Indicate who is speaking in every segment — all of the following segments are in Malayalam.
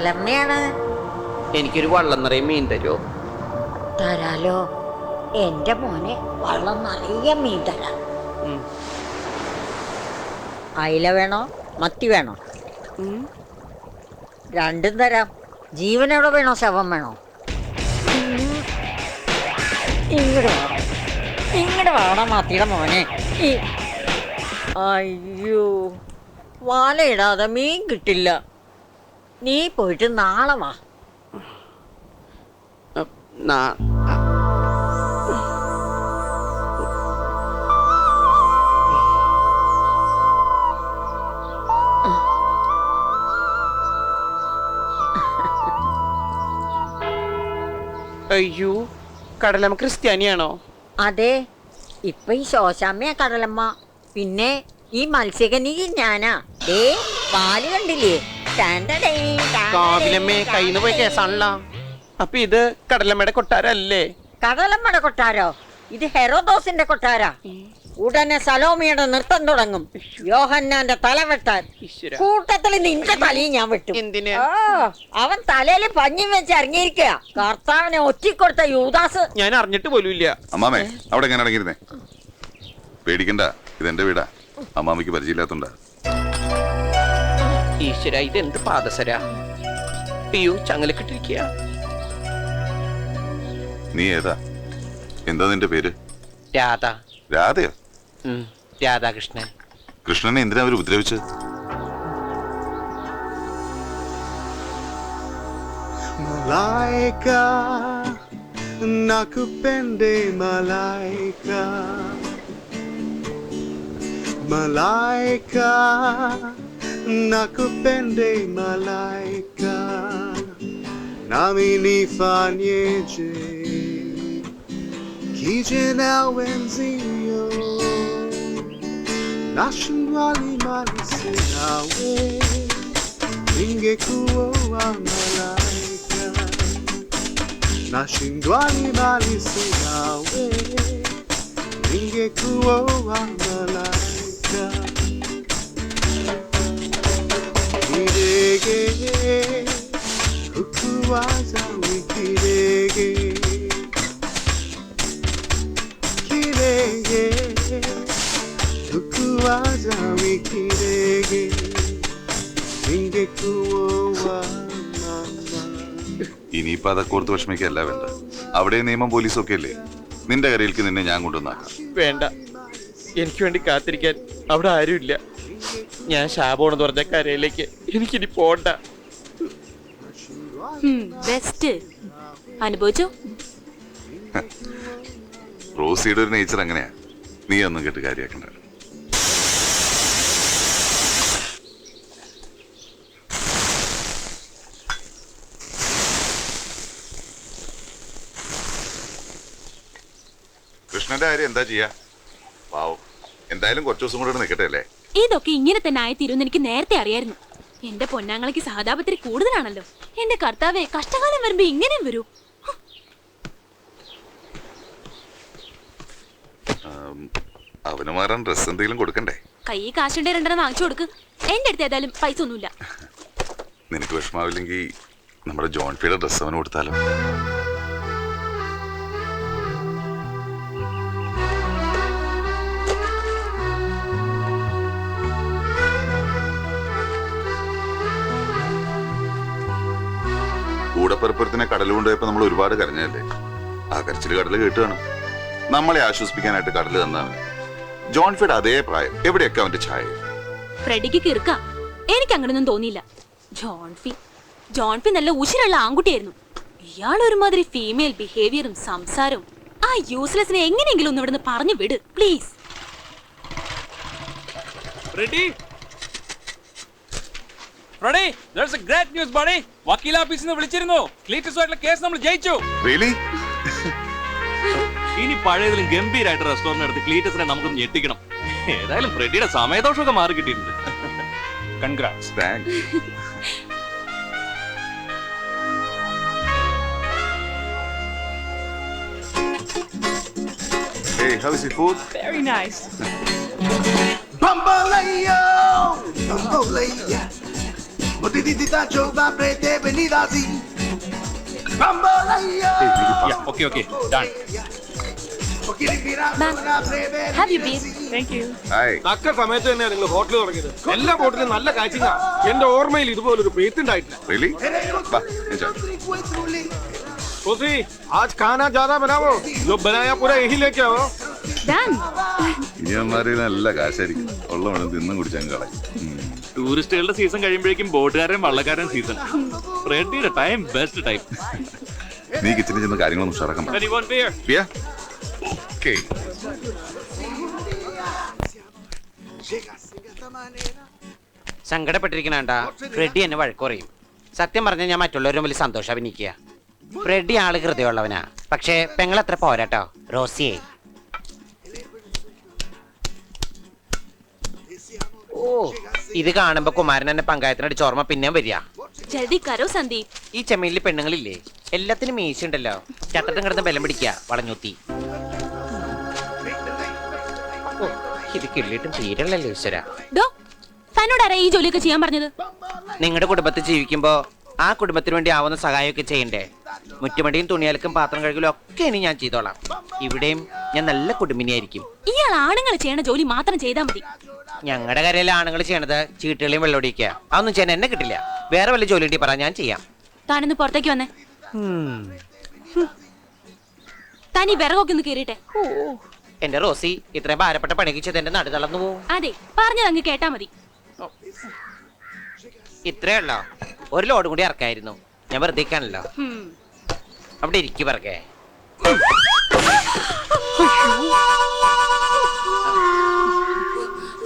Speaker 1: കടലമ്മയാണ്
Speaker 2: എനിക്കൊരു വള്ളം നിറയെ മീൻ തരുമോ
Speaker 1: തരാലോ. എന്റെ മോനെ വള്ളം നിറയെ മീൻ തരാം. അയില വേണോ? മത്തി വേണോ? രണ്ടും തരാം. ജീവനോടെ വേണോ ശവം വേണോ? ഇങ്ങോട്ട് വേണം ഇങ്ങോട്ട് വേണം മത്തിയുടെ മോനെ. അയ്യോ. ഇടാതെ മീൻ കിട്ടില്ല. നീ പോയിട്ട് നാളെ വാ.
Speaker 2: അയ്യോ കടലമ്മ ക്രിസ്ത്യാനിയാണോ?
Speaker 1: അതെ ഇപ്പൊ ഈ ശോശാമ്മയാ കടലമ്മ. പിന്നെ ഈ മത്സ്യകനി ഞാനാ. ദേ പാൽ കണ്ടില്ലേ?
Speaker 2: കാവിലമ്മേ കയ്യിന്ന് പോയ കേസാണല്ലോ. അപ്പൊ ഇത് കടലമ്മയുടെ കൊട്ടാരല്ലേ
Speaker 1: കടലമ്മയുടെ കൊട്ടാരോ? ഇത് ഹെറോദോസിന്റെ കൊട്ടാരാ. ഉടനെ സലോമിയുടെ നൃത്തം തുടങ്ങും. യോഹന്നാന്റെ തല വെട്ടാൻ.
Speaker 2: ഈശ്വര.
Speaker 1: കൂട്ടത്തിൽ നിന്റെ തലയും ഞാൻ വെട്ടും.
Speaker 2: എന്തിന്?
Speaker 1: ആ, അവൻ തലയിൽ പഞ്ഞി വെച്ച് ഇറങ്ങിയിരിക്കുക കർത്താവിനെ ഒറ്റിക്കൊടുത്ത യൂദാസ്.
Speaker 2: ഞാൻ അറിഞ്ഞിട്ട് പോലും ഇല്ല.
Speaker 3: അമ്മാമേ അവിടെ എങ്ങനെ ഇറങ്ങിയിരുന്നേ പേടിക്കണ്ട ഇതെന്റെ വീടാ. അമ്മാമയ്ക്ക് പരിചയമില്ലാത്തോണ്ടാ.
Speaker 2: ഈശ്വര ഇതെന്ത് പാദസര? ചങ്ങല ചങ്ങലക്കിട്ടിരിക്കുക
Speaker 3: നീ ഏതാ? എന്താ നിന്റെ പേര്?
Speaker 2: രാധ.
Speaker 3: രാധയോ?
Speaker 2: ഉം, രാധാകൃഷ്ണൻ.
Speaker 3: കൃഷ്ണനെ എന്തിനാ അവർ ഉപദ്രവിച്ചത്
Speaker 4: nakupende malaika. Malaika, nakupende malaika. Nami nifanyeje, kije na wenzio. Nashindwali mali sinawe ningekuwa malaika nashindwa ni mali sinawe ningekuwa malaika wikidege kidege kukuwaza wikidege ningekuwa mama
Speaker 3: ഇനിയിപ്പോ അതൊക്കെ ഓർത്ത് വിഷമിക്കല്ല വേണ്ട. അവിടെ നിയമം പോലീസും ഒക്കെ അല്ലേ നിന്റെ കരയിലേക്ക് നിന്നെ ഞാൻ കൊണ്ടുവന്നാക്കാം.
Speaker 2: വേണ്ട. എനിക്ക് വേണ്ടി കാത്തിരിക്കാൻ അവിടെ ആരുമില്ല. ഞാൻ ശാപമാണെന്ന് പറഞ്ഞ കരയിലേക്ക്. എനിക്കിനി പോണ്ട.
Speaker 5: ബെസ്റ്റ് അനുഭവിച്ചു?
Speaker 3: റോസിയുടെ ഒരു നേച്ചർ അങ്ങനെയാ. നീ ഒന്നും കേട്ട് കാര്യാക്കണ്ട. കൃഷ്ണന്റെ കാര്യം എന്താ ചെയ്യാ? പാവം. എന്തായാലും കുറച്ചു ദിവസം കൂടെ ഇവിടെ നിൽക്കട്ടെ അല്ലേ?
Speaker 5: ഇതൊക്കെ ഇങ്ങനെ തന്നെ ആയിത്തീരുമെന്ന് എനിക്ക് നേരത്തെ അറിയായിരുന്നു. എന്റെ പൊന്നാങ്ങളയ്ക്ക് സഹതാപത്തിരി കൂടുതലാണല്ലോ. എന്റെ കർത്താവെ കഷ്ടകാലം വരുമ്പോ ഇങ്ങനെയും വരൂ.
Speaker 3: അവന് മാറാൻ ഡ്രസ് എന്തെങ്കിലും കൊടുക്കണ്ടേ?
Speaker 5: കൈ കാശുണ്ടെ രണ്ടെണ്ണം വാങ്ങിച്ചു കൊടുക്ക്. എന്റെ അടുത്ത് ഏതായാലും പൈസ ഒന്നുമില്ല.
Speaker 3: നിനക്ക് വിഷമാവില്ലെങ്കിൽ നമ്മുടെ ജോൺ ഫിയുടെ ഡ്രസ് അവന് കൊടുത്താലോ? കൂടപ്പുറപ്പുറത്തിനെ കടൽ കൊണ്ടുപോയപ്പോ നമ്മൾ ഒരുപാട് കരഞ്ഞല്ലേ ആ കരച്ചിൽ കടൽ കേട്ടുകയാണ് നമ്മളെ ആശ്വസിപ്പിക്കാനായിട്ട് കടൽ തന്നാണ്. ജോൺ ഫിഡ് അതേ പ്രായം. എവിടെയൊക്കെ അവന്റെ ഛായ?
Speaker 5: ഫ്രെഡിക്ക് കിറുക്ക. എനിക്ക് അങ്ങനൊന്നും തോന്നിയില്ല ജോൺഫി ജോൺഫി നല്ല ഉശിരുള്ള ആൺകുട്ടിയായിരുന്നു. ഇയാൾ ഒരുമാതിരി ഫീമെയിൽ ബിഹേവിയറും സംസാരവും ആ യൂസ്ലെസ്സിനെ എങ്ങനെയെങ്കിലും ഒന്ന് ഇവിടുന്ന് പറഞ്ഞു വിട് please
Speaker 6: ready ready? That's a great news buddy വക്കീൽ ഓഫീസിൽ നിന്ന് വിളിച്ചിരുന്നു. ക്ലീറ്റസുമായിട്ടുള്ള കേസ് നമ്മൾ ജയിച്ചു.
Speaker 3: റിയലി
Speaker 6: ഇനി പഴയതിലും ഗംഭീരമായിട്ട് റെസ്റ്റോറന്റ് എടുത്ത് ക്ലീറ്റസിനെ നമുക്ക് ഞെട്ടിക്കണം. ഏതായാലും ഫ്രെഡിയുടെ സമയദോഷമൊക്കെ മാറി കിട്ടിയിട്ടുണ്ട്. Congrats
Speaker 3: thanks Hey, how is your food?
Speaker 6: nice. Nice
Speaker 4: Bamboleo! Bamboleo! Vita Jova Prete Venida Si Bambolaya
Speaker 6: okay okay done
Speaker 5: Ma'am, have you been?
Speaker 3: Hi
Speaker 7: തക്ക സമയത്ത് തന്നെയാണ് നിങ്ങൾ ഹോട്ടൽ തുടങ്ങിയത് എല്ലാ ഹോട്ടലും നല്ല കാച്ചിങ്ങാ എന്റെ ഓർമ്മയിൽ ഇതുപോലൊരു പേത്ത് ഉണ്ടായിട്ടില്ല
Speaker 3: റിയലി വാ enjoy.
Speaker 7: सोसी आज खाना ज्यादा बनाओ जो बनाया पूरा यही लेके आओ
Speaker 5: Done.
Speaker 3: ഇനിയന്മാര് നല്ല കാശായിരിക്കും ഉള്ള വേണം തിന്നും കുടിച്ചാൽ കളയും ഉം.
Speaker 6: ടൂറിസ്റ്റുകളുടെ സീസൺ കഴിയുമ്പോഴേക്കും ബോട്ടുകാരൻ വള്ളക്കാരൻ സീസൺ. റെഡിയുടെ ടൈം ബെസ്റ്റ് ടൈം
Speaker 3: നീ കിച്ചണിൽ ചെന്ന് കാര്യങ്ങളൊന്നും ഉഷാറാക്കാൻ. പിയ? Okay.
Speaker 8: സങ്കടപ്പെട്ടിരിക്കണണ്ട. ഫ്രെഡി എന്നെ വഴക്കുറയും സത്യം പറഞ്ഞാൽ ഞാൻ മറ്റുള്ളവരും വലിയ സന്തോഷം അഭിനയിക്കുക. ഫ്രെഡി ആൾ ഹൃദയമുള്ളവനാ. പക്ഷേ പെങ്ങളത്ര പോരാട്ടോ. റോസിയെ. ഓ. ഇത് കാണുമ്പോ കുമാരൻ എന്നെ പങ്കായത്തിനടിച്ച് ഓർമ്മ പിന്നെയും വരിക.
Speaker 5: ജൽദി കരോ സന്ദീപ്?
Speaker 8: ഈ ചെമ്മീനിൽ പെണ്ണുങ്ങളില്ലേ? എല്ലാത്തിനും മീശ ഉണ്ടല്ലോ ചട്ടത്തും കിടന്ന് ബലം പിടിക്കുക വളഞ്ഞൂത്തി. ഓ ഇത് കിള്ളിയിട്ടും തീരല്ലല്ലോ ഈശ്വര.
Speaker 5: ഡോ തന്നോട് ആരാ ഈ ജോലിയൊക്കെ ചെയ്യാൻ പറഞ്ഞത്?
Speaker 8: നിങ്ങളുടെ കുടുംബത്തിൽ ജീവിക്കുമ്പോ ആ കുടുംബത്തിന് വേണ്ടി ആവുന്ന സഹായമൊക്കെ ചെയ്യണ്ടേ? മുറ്റുമടിയും തുണിയലക്കും പാത്രം കഴുകലും ഒക്കെ ഇനി ഞാൻ ചെയ്തോളാം. ഇവിടെയും ഞാൻ നല്ല കുടുംബിനിയായിരിക്കും.
Speaker 5: ഇയാൾ ആണുങ്ങൾ ചെയ്യണ ജോലി മാത്രം ചെയ്താൽ മതി.
Speaker 8: ഞങ്ങളുടെ കരയിലെ ആണുങ്ങൾ ചെയ്യണത്. ചീട്ടുകളെയും വെള്ളമൊടിക്കുക അതൊന്നും ചെയ്യാൻ എന്നെ കിട്ടില്ല. വേറെ വല്ല ജോലി കിട്ടി പറ ഞാൻ ചെയ്യാം.
Speaker 5: താനൊന്ന് പുറത്തേക്ക് വന്നേ. താൻ ഈ വിറകൊക്കെ ഒന്ന് കയറിട്ടെ
Speaker 8: എന്റെ റോസി ഇത്രയും ഭാരപ്പെട്ട പണിക്ക് ചെയ്ത് എന്റെ നടു തളർന്നു പോവും.
Speaker 5: അതെ പറഞ്ഞത് അങ്ങ് കേട്ടാ മതി.
Speaker 8: ഇത്രേ ഉള്ളോ? ഒരു ലോഡ് കൂടി ഇറക്കായിരുന്നു. ഞാൻ വെറുതെ ഇരിക്കാണല്ലോ. അവിടെ ഇരിക്കു പറക്കെ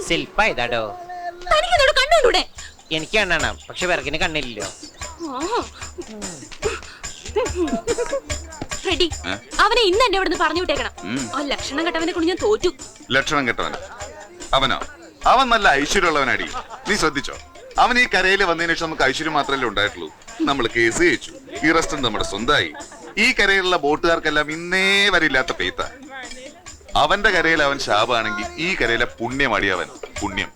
Speaker 8: ശില്പ ഇതാടോ
Speaker 5: തനിക്കിതോട് കണ്ടുകൊണ്ടൂടെ
Speaker 8: എനിക്ക് കണ്ണാണ്. പക്ഷെ വിറകിന് കണ്ണില്ലല്ലോ.
Speaker 5: റെഡി
Speaker 3: ഏ?
Speaker 5: അവനെ ഇന്ന് എന്നെ ഇവിടുന്ന് പറഞ്ഞു വിട്ടേക്കണം.
Speaker 3: ഉം.
Speaker 5: ആ ലക്ഷണം കെട്ടവനെ കൊണ്ട് ഞാൻ തോറ്റു.
Speaker 3: ലക്ഷണം കെട്ടവൻ അവനോ? അവൻ നല്ല ഐശ്വര്യമുള്ളവനടി. നീ ശ്രദ്ധിച്ചോ? അവൻ ഈ കരയിൽ വന്നതിന് ശേഷം നമുക്ക് ഐശ്വര്യം മാത്രമല്ലേ ഉണ്ടായിട്ടുള്ളൂ. നമ്മൾ കേസ് ജയിച്ചു. ഈ റെസ്റ്റോറന്റ് നമ്മുടെ സ്വന്തമായി ഈ കരയിലുള്ള ബോട്ടുകാർക്കെല്ലാം ഇന്നേ വരെ ഇല്ലാത്ത പെയ്ത്ത അവന്റെ കരയിൽ അവൻ ശാപാണെങ്കിൽ ഈ കരയിലെ പുണ്യമടി അവൻ പുണ്യം.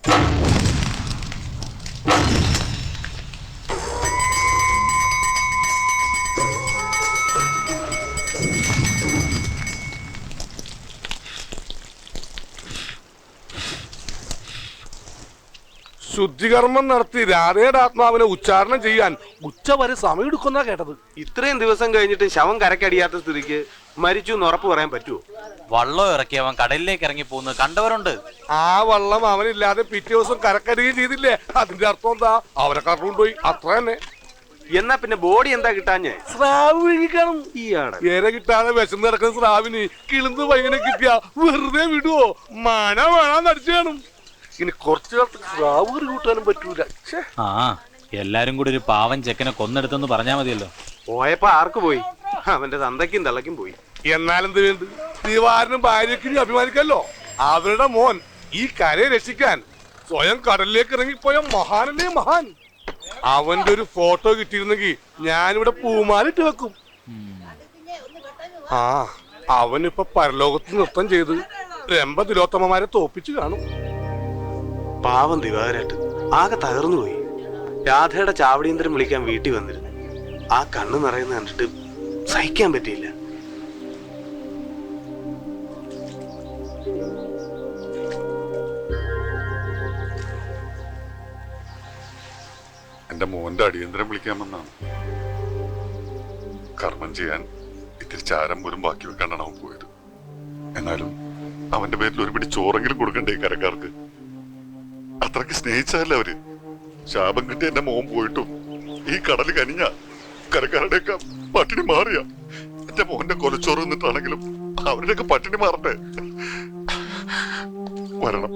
Speaker 7: ശുദ്ധികർമ്മം നടത്തി രാധയുടെ ആത്മാവിനെ ഉച്ചാരണം ചെയ്യാൻ ഉച്ച വരെ സമയം എടുക്കുന്ന കേട്ടത്. ഇത്രയും ദിവസം കഴിഞ്ഞിട്ട് ശവം കരക്കടിയാത്ത സ്ഥിതിക്ക് മരിച്ചു എന്ന് ഉറപ്പ് പറയാൻ പറ്റുമോ
Speaker 6: വള്ളം ഇറക്കി അവൻ കടലിലേക്ക് ഇറങ്ങി പോകുന്നത് കണ്ടവരുണ്ട്.
Speaker 7: ആ വള്ളം അവനില്ലാതെ പിറ്റേ ദിവസം കരക്കടിയും ചെയ്തില്ലേ? അതിന്റെ അർത്ഥം എന്താ? അവരെ കറണ്ടുപോയി അത്ര തന്നെ. എന്നാ പിന്നെ ബോഡി എന്താ കിട്ടാഞ്ഞേ? സ്രാവ് കഴിക്കണം ഈയാണ് ഏറെ കിട്ടാതെ വിശന്ന് കിടക്കുന്ന സ്രാവിന് കിളിന്ന് പയ്യനെ കിട്ടിയ വെറുതെ വിടുവോ? മന വേണം നടിച്ചു കാണും. ഇനി കുറച്ചു കാലത്ത് സ്രാവ് കറി കൂട്ടാനും പറ്റൂല. ഛേ.
Speaker 6: ആ എല്ലാരും കൂടി ഒരു പാവൻ ചെക്കനെ കൊന്നെടുത്തെന്ന് പറഞ്ഞാ മതിയല്ലോ.
Speaker 7: പോയപ്പോ ആർക്ക് പോയി? അവന്റെ തന്തയ്ക്കും തള്ളയ്ക്കും പോയി. എന്നാലെന്ത് വേണ്ട ദിവാരനും ഭാര്യക്കും അഭിമാനിക്കല്ലോ. അവരുടെ മോൻ ഈ കരയെ രക്ഷിക്കാൻ സ്വയം കടലിലേക്ക് ഇറങ്ങിപ്പോയ മഹാനല്ലേ മഹാൻ? അവന്റെ ഒരു ഫോട്ടോ കിട്ടിയിരുന്നെങ്കിൽ ഞാനിവിടെ പൂമാലിട്ട് വെക്കും. ആ അവനിപ്പോ പരലോകത്ത് നൃത്തം ചെയ്ത് രമ്പ തിലോത്തമ്മമാരെ തോപ്പിച്ചു കാണും.
Speaker 9: പാവം ദിവാകരായിട്ട്. ആകെ തകർന്നുപോയി രാധയുടെ ചാവടിയന്തരം വിളിക്കാൻ വീട്ടിൽ വന്നിരുന്നു. ആ കണ്ണ് നിറയുന്ന കണ്ടിട്ട് സഹിക്കാൻ പറ്റിയില്ല.
Speaker 3: എന്റെ മോന്റെ അടിയന്തരം വിളിക്കാമെന്നാണ് കർമ്മം ചെയ്യാൻ ഇത്തിരി ചാരം പോലും ബാക്കി വെക്കാണ്ടാണ് അവൻ പോയത്. എന്നാലും അവന്റെ പേരിൽ ഒരു പിടി ചോറെങ്കിലും കൊടുക്കണ്ടേ കരക്കാർക്ക്? അത്രയ്ക്ക് സ്നേഹിച്ചതല്ലേ അവർ? ശാപം കിട്ടി എന്റെ മോൻ പോയിട്ടും ഈ കടൽ കനിഞ്ഞ കരക്കാരുടെയൊക്കെ പട്ടിണി മാറിയ. എന്റെ മോന്റെ കൊലച്ചോറ് നിന്നിട്ടാണെങ്കിലും അവരുടെയൊക്കെ പട്ടിണി മാറട്ടെ. വരണം.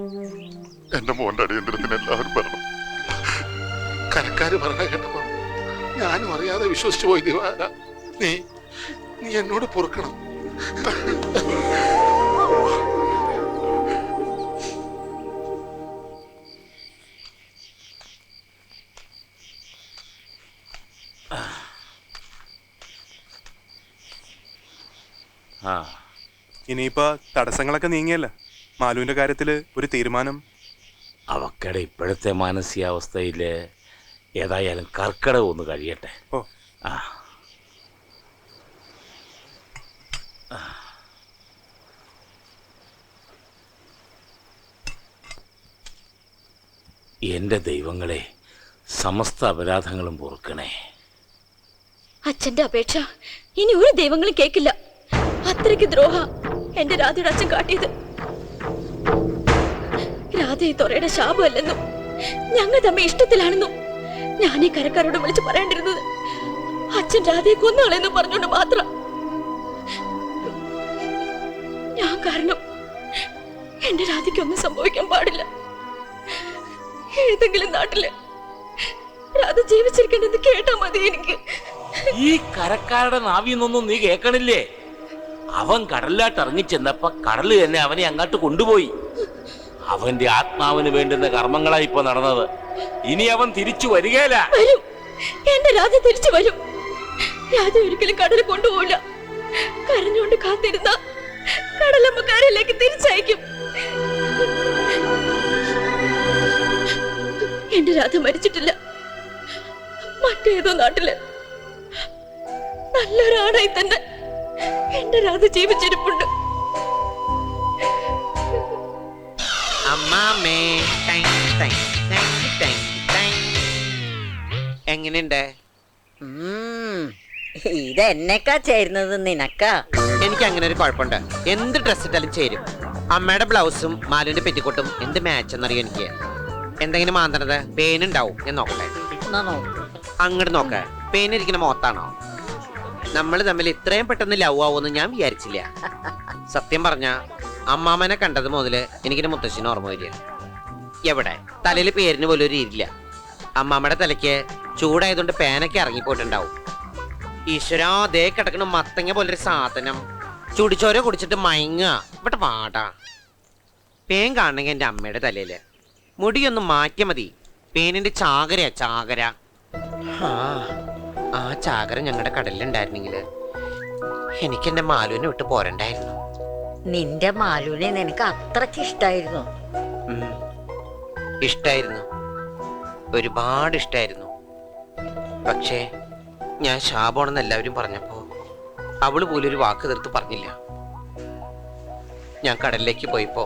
Speaker 3: എന്റെ മോന്റെ അടിയന്തരത്തിന് എല്ലാവരും വരണം. കരക്കാര് പറഞ്ഞ കേട്ടപ്പോ ഞാനും അറിയാതെ വിശ്വസിച്ചു പോയി ദിവാര. നീ നീ എന്നോട് പൊറുക്കണം.
Speaker 9: ഇനിയിപ്പോ തടസ്സങ്ങളൊക്കെ നീങ്ങിയല്ല? മാലുവിന്റെ കാര്യത്തിൽ ഒരു തീരുമാനം.
Speaker 10: അവക്കടെ ഇപ്പോഴത്തെ മാനസികാവസ്ഥയിൽ ഏതായാലും കർക്കിടകം ഒന്ന് കഴിയട്ടെ.
Speaker 7: ഓ.
Speaker 10: ആ. എന്റെ ദൈവങ്ങളെ സമസ്ത അപരാധങ്ങളും പൊറുക്കണേ.
Speaker 5: അച്ഛന്റെ അപേക്ഷ ഇനി ഒരു ദൈവങ്ങളും കേക്കില്ല. അത്രയ്ക്ക് ദ്രോഹ. എന്റെ രാധയുടെ അച്ഛൻ കാട്ടിയത്. രാധ ഈ തൊറയുടെ ശാപമല്ലെന്നും ഞങ്ങൾ തമ്മിൽ ഇഷ്ടത്തിലാണെന്നും ഞാൻ ഈ കരക്കാരോട് വിളിച്ച് പറയേണ്ടിരുന്നത്. അച്ഛൻ രാധയെ കൊന്നാളെന്ന് പറഞ്ഞോണ്ട് മാത്രം. ഞാൻ കാരണം എന്റെ രാധയ്ക്കൊന്നും സംഭവിക്കാൻ പാടില്ല. ഏതെങ്കിലും നാട്ടിൽ രാധ ജീവിച്ചിരിക്കണെന്ന് കേട്ടാ മതി എനിക്ക്.
Speaker 10: ഈ കരക്കാരുടെ നാവിന്നൊന്നും നീ കേൾക്കണില്ലേ അവൻ കടലിലോട്ട് ഇറങ്ങിച്ചെന്നപ്പോ കടൽ തന്നെ അവനെ അങ്ങോട്ട് കൊണ്ടുപോയി. അവന്റെ ആത്മാവിന് വേണ്ടുന്ന കർമ്മങ്ങളാ ഇപ്പൊ നടന്നത്. ഇനി അവൻ തിരിച്ചു വരികയില്ല.
Speaker 5: തിരിച്ചു വരും. ഒരിക്കലും കൊണ്ടുപോകില്ല കരഞ്ഞുകൊണ്ട് കടലമ്മ കരയിലേക്ക് എന്റെ രാധ മരിച്ചിട്ടില്ല. മറ്റേതോ നാട്ടിൽ. നല്ലൊരാണായി തന്നെ. എന്റെ രാധ ജീവിച്ചിരിപ്പുണ്ട്.
Speaker 8: അമ്മാമേ tie, tie, tie, tie, tie. എങ്ങനെയുണ്ട്?
Speaker 1: ഇത് എന്നെക്കാ ചേരുന്നത് നിനക്കാ?
Speaker 8: എനിക്ക് അങ്ങനെ ഒരു കുഴപ്പമുണ്ട്. എന്ത് ഡ്രസ് ഇട്ടാലും ചേരും. അമ്മയുടെ ബ്ലൗസും മാലുവിന്റെ പെറ്റിക്കോട്ടും എന്ത് മാച്ച് എന്നറിയോ എനിക്ക്? എന്തെങ്കിലും മാന്തണത് പേനുണ്ടാവും. ഞാൻ നോക്കട്ടെ. അങ്ങോട്ട് നോക്ക. പേനിരിക്കുന്ന മോത്താണോ നമ്മൾ തമ്മിൽ ഇത്രയും പെട്ടെന്ന് ലവ് ആവുമെന്ന് ഞാൻ വിചാരിച്ചില്ല. സത്യം പറഞ്ഞ അമ്മാമനെ കണ്ടത് മുതൽ എനിക്കിന് മുത്തശ്ശിന് ഓർമ്മ വരിക. എവിടെ? തലയിൽ പേരിന് പോലും ഒരു ഇരില്ല അമ്മാമ്മയുടെ തലയ്ക്ക് ചൂടായതുകൊണ്ട് പേനൊക്കെ ഇറങ്ങിപ്പോയിട്ടുണ്ടാവും. ഈശ്വരാ ദേ കിടക്കണ മത്തങ്ങ പോലൊരു സാധനം. ചുടിച്ചോരോ കുടിച്ചിട്ട് മയങ്ങുക. ഇവിടെ പാടാ പേൻ കാണണമെങ്കിൽ എന്റെ അമ്മയുടെ തലയിൽ. മുടിയൊന്ന് മാറ്റിയ മതി. പേനിന്റെ ചാകരയാ ചാകര. ആ, ആ ചാകര ഞങ്ങളുടെ കടലിലുണ്ടായിരുന്നെങ്കിൽ എനിക്ക് എന്റെ മാലുവിനെ വിട്ട് പോരണ്ടായിരുന്നു.
Speaker 1: നിന്റെ മാലുവിനെ നിനക്ക് അത്രയ്ക്ക് ഇഷ്ടായിരുന്നു?
Speaker 8: ഇഷ്ടായിരുന്നു. ഒരുപാട് ഇഷ്ടായിരുന്നു. പക്ഷേ ഞാൻ ശാപമാണെന്ന് എല്ലാവരും പറഞ്ഞപ്പോ അവൾ പോലും ഒരു വാക്ക് തീർത്ത് പറഞ്ഞില്ല. ഞാൻ കടലിലേക്ക് പോയപ്പോ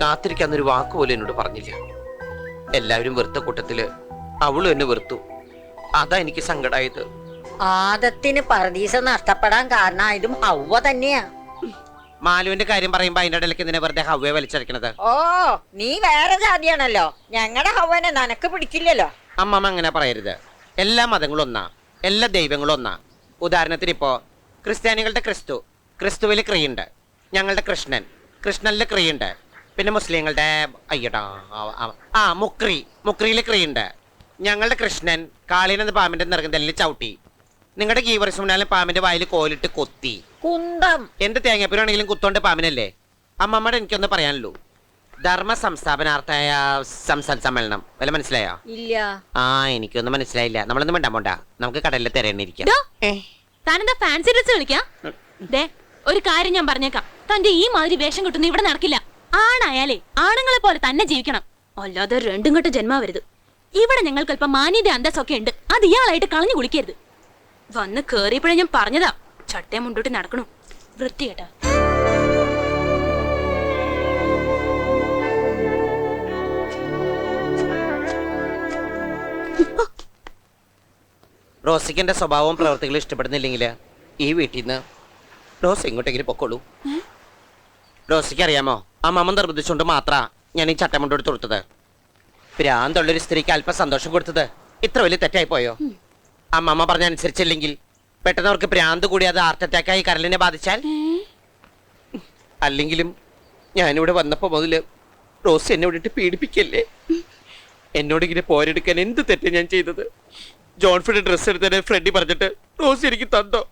Speaker 8: കാത്തിരിക്കാന്നൊരു വാക്ക് പോലും എന്നോട് പറഞ്ഞില്ല. എല്ലാവരും വെറുത്ത കൂട്ടത്തിൽ അവളും എന്നെ വെറുത്തു. അതാ എനിക്ക് സങ്കടായത്.
Speaker 1: ആദത്തിന് പറദീസ നഷ്ടപ്പെടാൻ കാരണമായതും ഹൗവ തന്നെയാ.
Speaker 8: മാലുവിന്റെ കാര്യം പറയുമ്പോ അതിന്റെ ഇടയിലേക്ക് ഇതിനെ വെറുതെ ഹവ്വയെ വലിച്ചടക്കണത്
Speaker 1: ഓ നീ വേറെ ജാതിയാണല്ലോ. ഞങ്ങളുടെ ഹൗവനെ നനക്ക് പിടിക്കില്ലല്ലോ.
Speaker 8: അമ്മമ്മ അങ്ങനെ പറയരുത്. എല്ലാ മതങ്ങളും ഒന്നാ എല്ലാ ദൈവങ്ങളും ഒന്നാ ഉദാഹരണത്തിന് ഇപ്പോ ക്രിസ്ത്യാനികളുടെ ക്രിസ്തു. ക്രിസ്തുവിൽ ക്രിയുണ്ട്. ഞങ്ങളുടെ കൃഷ്ണൻ. കൃഷ്ണനിൽ ക്രിയുണ്ട്. പിന്നെ മുസ്ലിങ്ങളുടെ അയ്യടാ ആ- ആ- ആ മുക്രി. മുക്രിയിൽ ക്രിയുണ്ട്. ഞങ്ങളുടെ കൃഷ്ണൻ കാളീനെന്ന പാമ്പിന്റെ നിറകുന്തലിൽ ചവിട്ടി. നിങ്ങളുടെ ഗീവറിസുമനാലും പാമ്പിന്റെ വായിൽ കോലിട്ട് കൊത്തി.
Speaker 1: കുന്തം.
Speaker 8: എന്റെ തേങ്ങാപ്പൂരാണെങ്കിലും കുത്തോണ്ട് പാമ്പിനല്ലേ? അമ്മമ്മയുടെ എനിക്കൊന്ന് പറയാനുള്ളൂ. ധർമ്മ സംസ്ഥാപനാർത്ഥായ സംസ്ഥാന സമ്മേളനം. വല്ല മനസ്സിലായോ?
Speaker 1: ഇല്ല.
Speaker 8: ആ എനിക്കൊന്നും മനസ്സിലായില്ല. നമ്മളൊന്നും വേണ്ട പോണ്ട. നമുക്ക് കടലിൽ തിരയണിരിക്കാം
Speaker 5: താനെന്താ ഫാൻസി ഡ്രസ് കളിക്കാം ഒരു കാര്യം ഞാൻ പറഞ്ഞേക്കാം. തന്റെ ഈ മാതിരി വേഷം കിട്ടുന്ന ഇവിടെ നടക്കില്ല. ആണായാലേ ആണുങ്ങളെ പോലെ തന്നെ ജീവിക്കണം. അല്ലാതെ രണ്ടും കെട്ട് ജന്മാവരുത്. ഇവിടെ ഞങ്ങൾക്ക് അല്പം മാന്യത അന്തസ്സൊക്കെ ഉണ്ട്. അത് ഇയാളായിട്ട് കളഞ്ഞു കുളിക്കരുത്. വന്ന് കേറിയപ്പോഴേ ഞാൻ പറഞ്ഞതാ ചട്ടയെ മുണ്ടോട്ട് നടക്കണു. വൃത്തികേട്ടാ
Speaker 8: റോസിക്ക് എന്റെ സ്വഭാവവും പ്രവർത്തികളും ഇഷ്ടപ്പെടുന്നില്ലെങ്കിൽ ഈ വീട്ടിൽ നിന്ന് റോസ് എങ്ങോട്ടെങ്കിലും പൊക്കോളൂ. റോസിക്ക് അറിയാമോ ആ അമ്മമ്മ നിർബന്ധിച്ചുകൊണ്ട് മാത്ര ഞാൻ ഈ ചട്ടമുണ്ട് എടുത്ത് കൊടുത്തത്. ഭ്രാന്തുള്ളൊരു സ്ത്രീക്ക് അല്പം സന്തോഷം കൊടുത്തത് ഇത്ര വലിയ തെറ്റായി പോയോ? അമ്മമ്മ പറഞ്ഞ അനുസരിച്ചില്ലെങ്കിൽ പെട്ടെന്ന് അവർക്ക് ഭ്രാന്ത് കൂടി അത് ഹാർട്ട് അറ്റാക്കായി കരളിനെ ബാധിച്ചാൽ? അല്ലെങ്കിലും ഞാനിവിടെ വന്നപ്പോ മുതൽ റോസ് എന്നെ വിട്ടിട്ട് പീഡിപ്പിക്കല്ലേ? എന്നോട് ഇങ്ങനെ പോരെടുക്കാൻ എന്ത് തെറ്റ് ഞാൻ ചെയ്തത്? ജോൺഫിയുടെ ഡ്രസ്സ് എടുത്തതിനെ ഫ്രണ്ടി പറഞ്ഞിട്ട് റോസ് എനിക്ക് തന്നോ?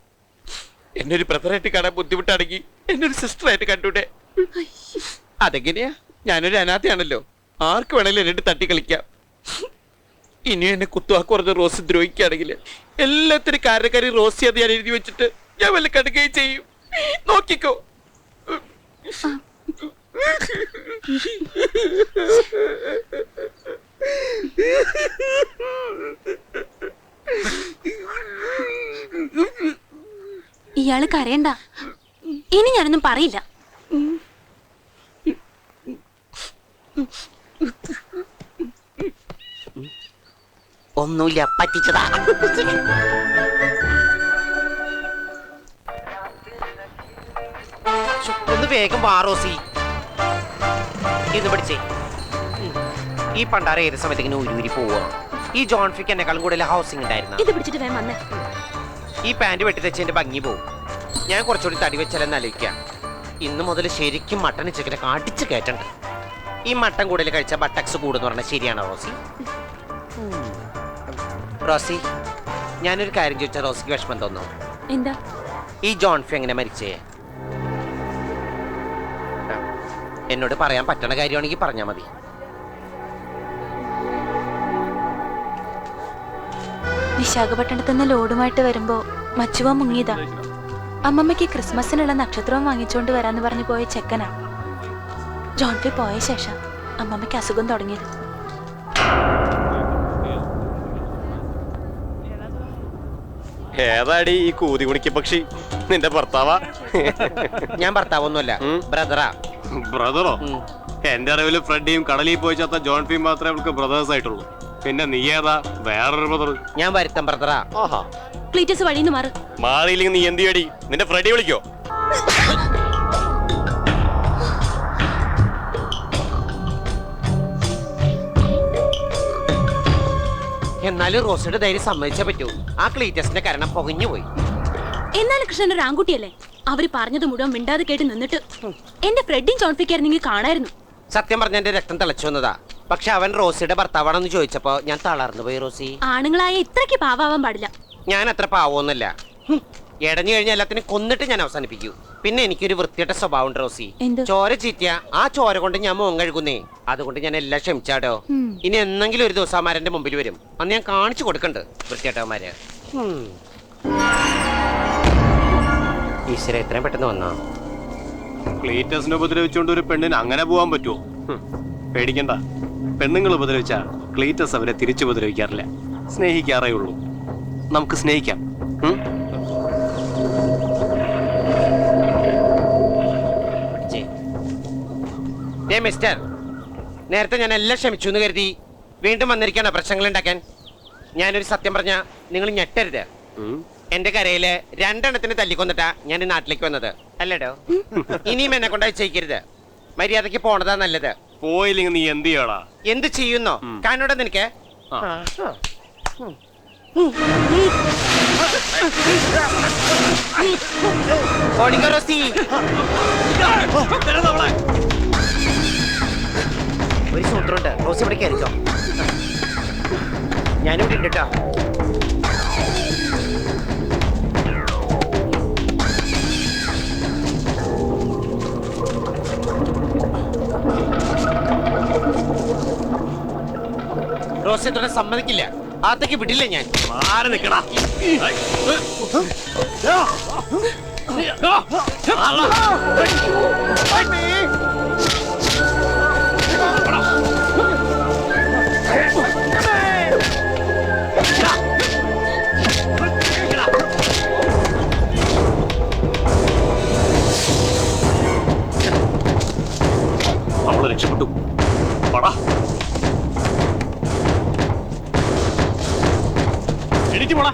Speaker 8: എന്നെ ഒരു ബ്രദറായിട്ട് കാണാൻ ബുദ്ധിമുട്ടാണെങ്കിൽ എന്നെ ഒരു സിസ്റ്ററായിട്ട് കണ്ടൂടെ? അതെങ്ങനെയാ? ഞാനൊരു അനാഥയാണല്ലോ. ആർക്ക് വേണേലും എന്നിട്ട് തട്ടി കളിക്കാം. ഇനി എന്നെ കുത്തുവാക്കുറഞ്ഞ റോസ് ദ്രോഹിക്കുകയാണെങ്കിൽ എല്ലാത്തിനും കാരക്കാരി റോസി അത് ഞാൻ എഴുതി വെച്ചിട്ട് ഞാൻ വല്ല കടുക്കുകയും ചെയ്യും. നോക്കിക്കോ.
Speaker 5: ഇയാൾ കരയണ്ട. ഇനി ഞാനൊന്നും പറയില്ല.
Speaker 8: ഒന്നുമില്ല പറ്റിച്ചതാ. ഒന്ന് വേഗം വാറോസി ഇന്ന് പിടിച്ചേ ഈ പണ്ടാര ഏത് സമയത്ത് ഇങ്ങനെ ഉരുവിരി പോവുക ഈ ജോൺ ഫിക്ക് എന്നെക്കാളും കൂടുതൽ ഹൗസിംഗ് ഉണ്ടായിരുന്നു?
Speaker 5: ഇത് പിടിച്ചിട്ട് വേഗം വന്നേ.
Speaker 8: ഈ പാന്റ് വെട്ടി തെച്ചതിന്റെ ഭംഗി പോവും. ഞാൻ കുറച്ചുകൂടി തടി വെച്ചാലെന്ന് ആലോചിക്കാം. ഇന്ന് മുതൽ ശരിക്കും മട്ടൻ ചിക്കനെ കാട്ടിച്ച് കയറ്റണ്ട്? ഈ മട്ടൻ കൂടുതൽ കഴിച്ച ബട്ടക്സ് കൂടുന്ന് പറഞ്ഞാൽ ശരിയാണോ റോസി. റോസി ഞാനൊരു കാര്യം ചോദിച്ചാൽ റോസിക്ക് വിഷമം തോന്നുന്നു.
Speaker 5: എന്താ?
Speaker 8: ഈ ജോൺഫി എങ്ങനെ മരിച്ചേ? എന്നോട് പറയാൻ പറ്റണ കാര്യമാണെങ്കിൽ പറഞ്ഞാൽ മതി.
Speaker 5: വിശാഖപട്ടണത്ത് നിന്ന് ലോഡുമായിട്ട് വരുമ്പോ മച്ചുവ മുങ്ങിയതാ. അമ്മമ്മയ്ക്ക് ക്രിസ്മസിനുള്ള നക്ഷത്രവും വാങ്ങിച്ചുകൊണ്ട് വരാന്ന് പറഞ്ഞു പോയ ചെക്കനാ. ജോൺഫി പോയ ശേഷം അമ്മമ്മയ്ക്ക് അസുഖം തുടങ്ങിയത്.
Speaker 6: ഏതാടി ഈ കൂതി കുണിക്ക് പക്ഷി? നിന്റെ ഭർത്താവാ?
Speaker 8: ഞാൻ ഭർത്താവൊന്നുമല്ല ബ്രദറാ.
Speaker 9: ബ്രദറോ? എന്റെ അറിവിൽ ഫ്രെഡിയും കടലിൽ പോയി ചത്ത ജോൺ ഫിയും മാത്രമേ അവൾക്ക് ബ്രദേഴ്സ് ആയിട്ടുള്ളൂ. പിന്നെ നീ ഏതാ? വേറൊരു ബ്രദർ
Speaker 8: ഞാൻ വരുത്തം ബ്രദറാ.
Speaker 5: ക്ലീറ്റസ് വഴിന്ന് മാറ്.
Speaker 6: മാറിയില്ലെങ്കിൽ നീ എന്ത് ചെയ്യടി? നിന്റെ ഫ്രെഡി വിളിക്കോ?
Speaker 8: എന്നാലും റോസിയുടെ ധൈര്യം സമ്മതിച്ചേ പറ്റൂ. ആ ക്ലീറ്റസിന്റെ കരണം പൊകഞ്ഞു പോയി.
Speaker 5: എന്നാലും കൃഷ്ണൻ ഒരു ആൺകുട്ടിയല്ലേ? അവർ പറഞ്ഞത് മുഴുവൻ മിണ്ടാതെ കേട്ട് നിന്നിട്ട് എന്റെ ഫ്രെഡിൻ ചോൺഫിക്കായിരുന്നെങ്കിൽ കാണായിരുന്നു.
Speaker 8: സത്യം പറഞ്ഞ എന്റെ രക്തം തിളച്ചു വന്നതാ. പക്ഷെ അവൻ റോസിയുടെ ഭർത്താവാണെന്ന് ചോദിച്ചപ്പോ ഞാൻ തളർന്നു പോയി റോസി.
Speaker 5: ആണുങ്ങളായ ഇത്രയ്ക്ക് പാവാവാൻ പാടില്ല.
Speaker 8: ഞാൻ അത്ര പാവമൊന്നുമല്ല ഹും. എടഞ്ഞു കഴിഞ്ഞ എല്ലാത്തിനും കൊന്നിട്ട് ഞാൻ അവസാനിപ്പിക്കൂ. പിന്നെ എനിക്കൊരു വൃത്തിയുടെ സ്വഭാവം ഉണ്ട് റോസി.
Speaker 5: എന്ത്?
Speaker 8: ചോര ചീറ്റിയ. ആ ചോര കൊണ്ട് ഞാൻ മുഖം കഴുകുന്നേ. അതുകൊണ്ട് ഞാൻ എല്ലാം ക്ഷമിച്ചാടോ. ഇനി എന്നെങ്കിലും ഒരു ദിവസം അമാരന്റെ മുമ്പിൽ വരും. അന്ന് ഞാൻ കാണിച്ചു കൊടുക്കണ്ട് വൃത്തിയേട്ടവന്മാര് ഈശ്വര എത്രയും പെട്ടെന്ന് വന്നോ?
Speaker 9: ക്ലീറ്റസിനെ ഉപദ്രവിച്ചുകൊണ്ട് ഒരു പെണ്ണിന് അങ്ങനെ പോവാൻ പറ്റുമോ. പേടിക്കണ്ട. പെണ്ണുങ്ങൾ ഉപദ്രവിച്ച ക്ലീറ്റസ് അവരെ തിരിച്ചു ഉപദ്രവിക്കാറില്ല. സ്നേഹിക്കാറേ ഉള്ളൂ. നമുക്ക് സ്നേഹിക്കാം. ഉം?
Speaker 8: മിസ്റ്റർ നേരത്തെ ഞാൻ എല്ലാം ക്ഷമിച്ചു എന്ന് കരുതി വീണ്ടും വന്നിരിക്കാണോ പ്രശ്നങ്ങൾ ഉണ്ടാക്കാൻ. ഞാനൊരു സത്യം പറഞ്ഞ നിങ്ങൾ ഞെട്ടരുത്. എന്റെ കരയിൽ രണ്ടെണ്ണത്തിന് തല്ലിക്കൊന്നിട്ടാ ഞാൻ ഈ നാട്ടിലേക്ക് വന്നത്. അല്ലേടോ? ഇനിയും എന്നെ കൊണ്ടായി ചെയ്യിക്കരുത് മര്യാദയ്ക്ക് പോണതാ നല്ലത്.
Speaker 9: പോയില്ലെങ്കിൽ നീ എന്ത് ചെയ്യടാ?
Speaker 8: എന്ത് ചെയ്യുന്നോ? കാനോടെ നിനക്ക്.
Speaker 9: ആ.
Speaker 8: ഒരു സൂത്രമുണ്ട്. റോസി ഇവിടെ കയറിക്കോ. ഞാനും ഉണ്ട് കേട്ടോ റോസി തുടരെ സമ്മതിക്കില്ല. ആത്തേക്ക് വിടില്ല ഞാൻ.
Speaker 6: മാറി നിക്കടാ? അവൾ രക്ഷപ്പെട്ടു. പടാ. എണീറ്റ് പോടാ.